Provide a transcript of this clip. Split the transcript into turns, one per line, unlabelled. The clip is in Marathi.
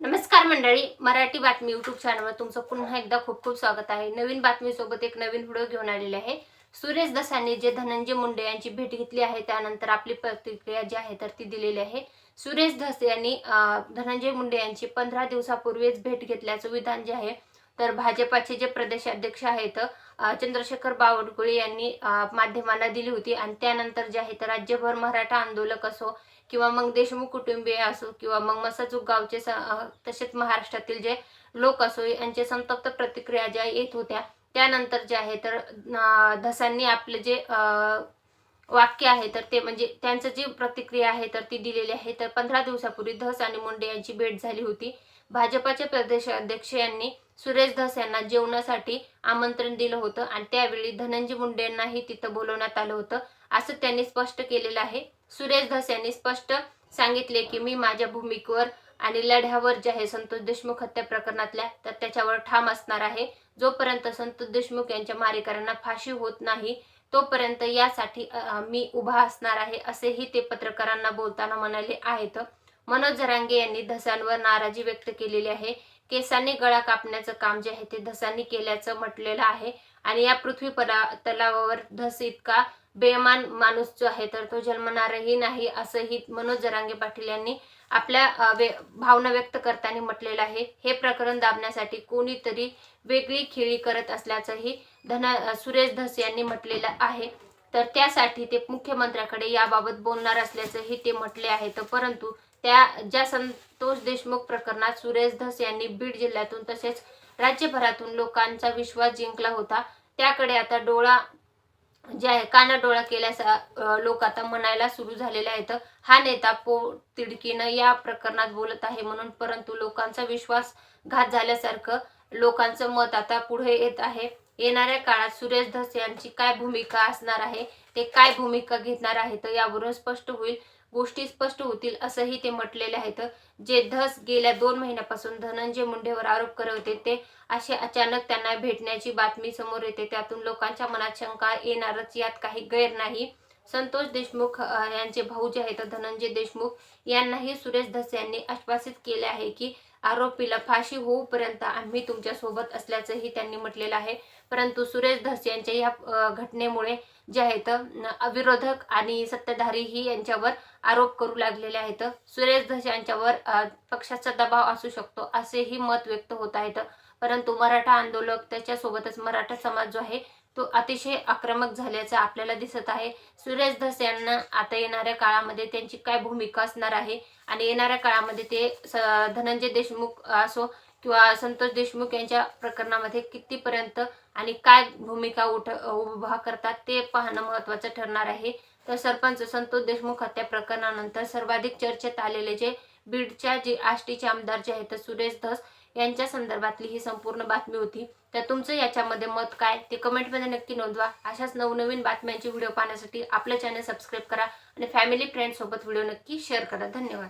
नमस्कार मंडळी मराठी बातमी युट्यूब चॅनलवर तुमचं पुन्हा एकदा खूप खूप स्वागत आहे. नवीन बातमीसोबत एक नवीन व्हिडिओ घेऊन आलेले आहे. सुरेश दसांनी जे धनंजय मुंडे यांची भेट घेतली आहे त्यानंतर आपली प्रतिक्रिया जी आहे तर ती दिलेली आहे. सुरेश धस यांनी धनंजय मुंडे यांची पंधरा दिवसापूर्वीच भेट घेतल्याचं विधान जे आहे तर भाजपाचे जे प्रदेशाध्यक्ष आहेत चंद्रशेखर बावनकुळे यांनी माध्यमांना दिली होती. आणि त्यानंतर जे आहे तर राज्यभर मराठा आंदोलक असो किंवा मग देशमुख कुटुंबीय असो किंवा मग मसाजूक गावचे स- तसेच महाराष्ट्रातील जे लोक असो यांचे संतप्त प्रतिक्रिया ज्या येत होत्या त्यानंतर जे आहे तर धसांनी आपले जे वाक्य आहे तर ते म्हणजे त्यांचं जी प्रतिक्रिया आहे तर ती दिलेली आहे. तर पंधरा दिवसापूर्वी धस आणि मुंडे यांची भेट झाली होती. भाजपाचे प्रदेश अध्यक्ष यांनी सुरेश धस यांना जेवणासाठी आमंत्रण दिलं होतं आणि त्यावेळी धनंजय मुंडे यांनाही तिथं बोलवण्यात आलं होतं. असं त्यांनी स्पष्ट केलेलं आहे. सुरेश धस यांनी स्पष्ट सांगितले की मी माझ्या भूमिकेवर आणि लढ्यावर जे आहे संतोष देशमुख हत्या प्रकरणातल्या तर त्याच्यावर ठाम असणार आहे. जोपर्यंत संतोष देशमुख यांच्या मारेकऱ्यांना फाशी होत नाही तोपर्यंत यासाठी मी उभा असणार आहे असेही ते पत्रकारांना बोलताना म्हणाले आहेत. मनोज जरांगे यांनी धसांवर नाराजी व्यक्त केलेली आहे. केसांनी गळा कापण्याचं काम जे आहे ते धसांनी केल्याचं म्हटलेलं आहे. आणि या पृथ्वी परा तलावावर धस इतका बेमान माणूस जो आहे तर तो जन्मणारही नाही असंही मनोज जरांगे पाटील यांनी आपल्या वे- भावना व्यक्त करताना म्हटलेलं आहे. हे प्रकरण दाबण्यासाठी कोणीतरी वेगळी खेळी करत असल्याचंही धन सुरेश धस यांनी म्हटलेलं आहे. तर त्यासाठी ते मुख्यमंत्र्याकडे याबाबत बोलणार असल्याचंही ते म्हटले आहे. तर परंतु त्या ज्या संतोष देशमुख प्रकरणात सुरेश धस यांनी बीड जिल्ह्यातून तसेच राज्यभरातून लोकांचा विश्वास जिंकला होता त्याकडे आता डोळा जे आहे कानाडोळा केल्यास लोक आता म्हणायला सुरू झालेले आहेत. हा नेता पो तिडकीनं या प्रकरणात बोलत आहे म्हणून परंतु लोकांचा विश्वास घात झाल्यासारखं लोकांचं मत आता पुढे येत आहे. येणाऱ्या काळात सुरेश धस यांची काय भूमिका असणार आहे ते काय भूमिका घेणार आहेत यावरून स्पष्ट होईल गोष्टी स्पष्ट होतील असंही ते म्हटलेले आहेत. जे धस गेल्या दोन महिन्यापासून धनंजय मुंडेवर आरोप करत होते ते असे अचानक त्यांना भेटण्याची बातमी समोर येते. त्यातून लोकांच्या मनात शंका येणारच यात काही गैर नाही. संतोष देशमुख यांचे भाऊ जे आहेत धनंजय देशमुख यांनाही सुरेश धस यांनी आश्वासित केले आहे की आरोपीला फाशी होऊपर्यंत आम्ही तुमच्यासोबत असल्याचंही त्यांनी म्हटलेलं आहे. परंतु सुरेश धस यांच्या या घटनेमुळे जे आहेत अ, विरोधक आणि सत्ताधारीही यांच्यावर आरोप करू लागलेले आहेत. सुरेश धस यांच्यावर पक्षाचा दबाव असू शकतो असेही मत व्यक्त होत आहेत. परंतु मराठा आंदोलक त्याच्यासोबतच मराठा समाज जो आहे तो अतिशय आक्रमक झाल्याचं आपल्याला दिसत आहे. सुरेश धस यांना आता येणाऱ्या काळामध्ये त्यांची काय भूमिका असणार आहे? आणि येणाऱ्या काळामध्ये ते स- धनंजय देशमुख असो किंवा संतोष देशमुख यांच्या प्रकरणामध्ये कितीपर्यंत आणि काय भूमिका उठ उभा करतात ते पाहणं महत्त्वाचं ठरणार आहे. तर सरपंच संतोष देशमुख हत्या प्रकरणानंतर सर्वाधिक चर्चेत आलेले जे बीडच्या जे आष्टीचे आमदार जे आहेत सुरेश धस यांच्या संदर्भातली ही संपूर्ण बातमी होती. तर तुमचं याच्यामध्ये मत काय? ते कमेंटमध्ये नक्की नोंदवा. अशाच नवनवीन बातम्यांचे व्हिडिओ पाहण्यासाठी आपलं चॅनल सबस्क्राईब करा आणि फॅमिली फ्रेंडसोबत व्हिडिओ नक्की शेअर करा. धन्यवाद.